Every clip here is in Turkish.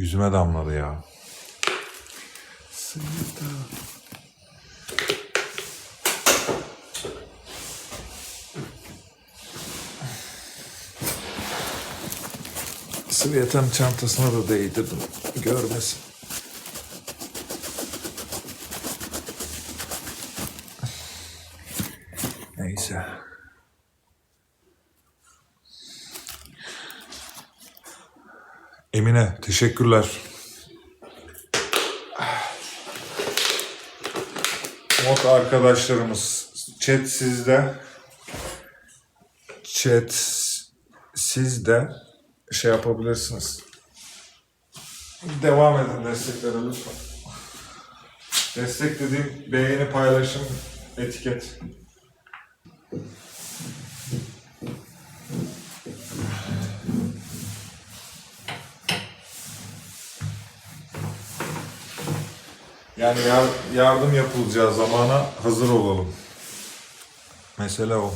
Yüzüme damladı ya. Sevda. Sıvıyeten çantasına da değdirdim. Görmesin. Emine teşekkürler. Mod arkadaşlarımız chat sizde. Chat sizde şey yapabilirsiniz. Devam edin desteklere lütfen. Destek dediğim beğeni, paylaşım, etiket. Yani yar- yardım yapılacağı zamana hazır olalım. Mesele o.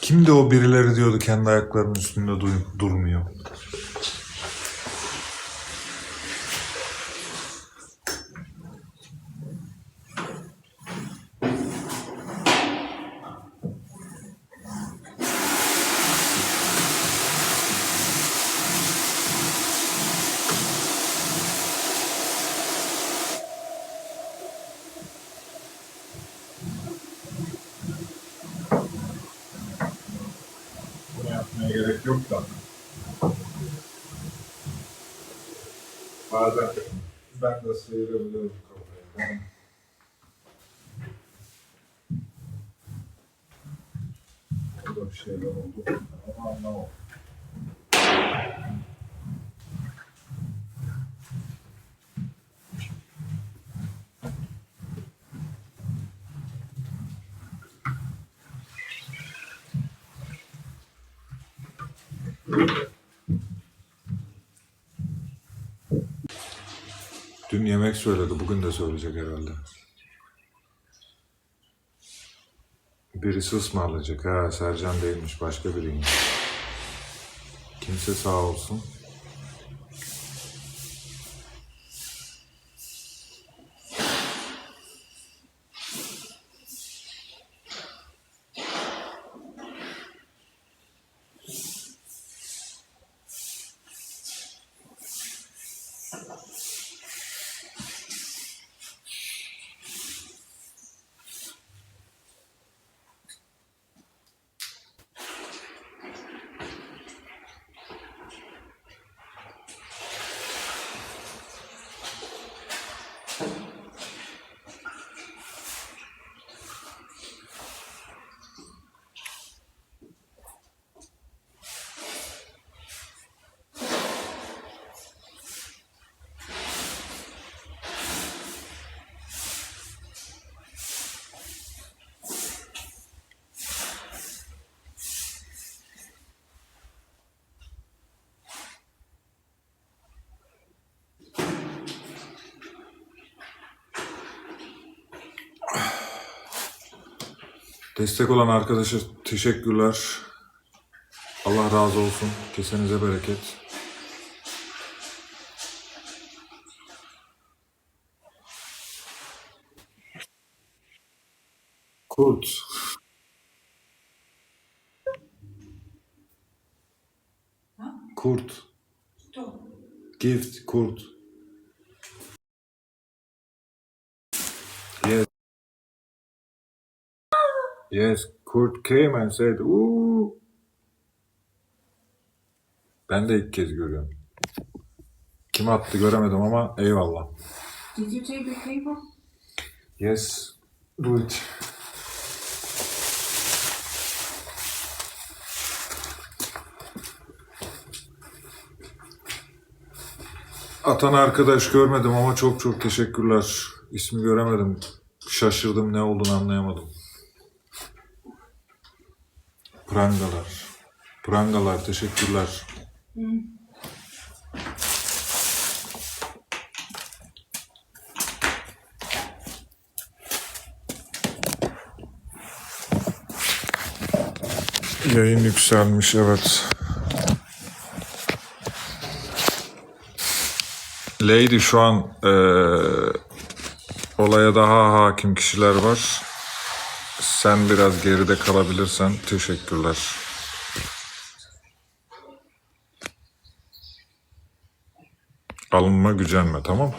Kimdi o birileri diyordu kendi ayaklarının üstünde durmuyor. Gerek yok da. Bazen ben de sıyırabilirim kafayı. Orada bir şeyler oldu ama anlamadım. Dün yemek söyledi, bugün de söyleyecek herhalde. Birisi ısmarlayacak. Ha Sercan değilmiş, başka biriymiş. Kimse sağ olsun. Destek olan arkadaşa teşekkürler. Allah razı olsun. Kesenize bereket. Kurt. Kurt. Gift, Kurt. Yes, Kurt came and said, Ooh. Ben de ilk kez görüyorum. Kim attı göremedim ama eyvallah. Did you take the paper? Yes, do it. Atan arkadaş görmedim ama çok çok teşekkürler. İsmi göremedim. Şaşırdım ne olduğunu anlayamadım. Prangalar. Prangalar teşekkürler. Yayın yükselmiş evet. Lady şu an eee, olaya daha hakim kişiler var. Sen biraz geride kalabilirsen teşekkürler. Alınma gücenme tamam.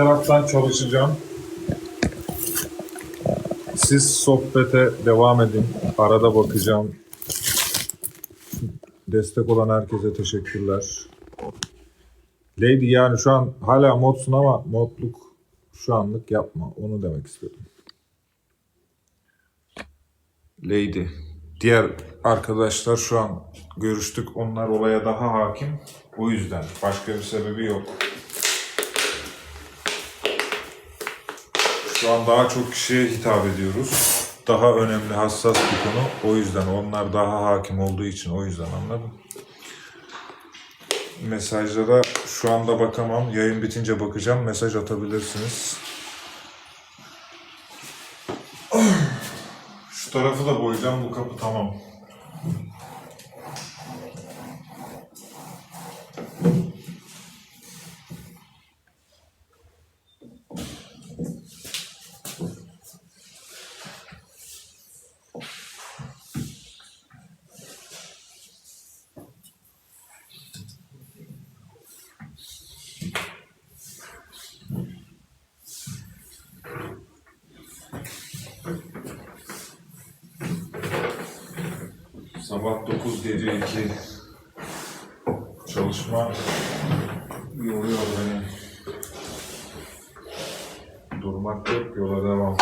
Taraftan çalışacağım. Siz sohbete devam edin. Arada bakacağım. Destek olan herkese teşekkürler. Lady yani şu an hala modsun ama modluk şu anlık yapma. Onu demek istedim. Lady. Diğer arkadaşlar şu an görüştük. Onlar olaya daha hakim. O yüzden. Başka bir sebebi yok. Şu an daha çok kişiye hitap ediyoruz. Daha önemli, hassas bir konu. O yüzden onlar daha hakim olduğu için o yüzden anladım. Mesajlara şu anda bakamam. Yayın bitince bakacağım. Mesaj atabilirsiniz. Şu tarafı da boyayacağım. Bu kapı tamam. Sabah 9 gece 2 çalışma yoruyor beni. Durmak yok yola devam.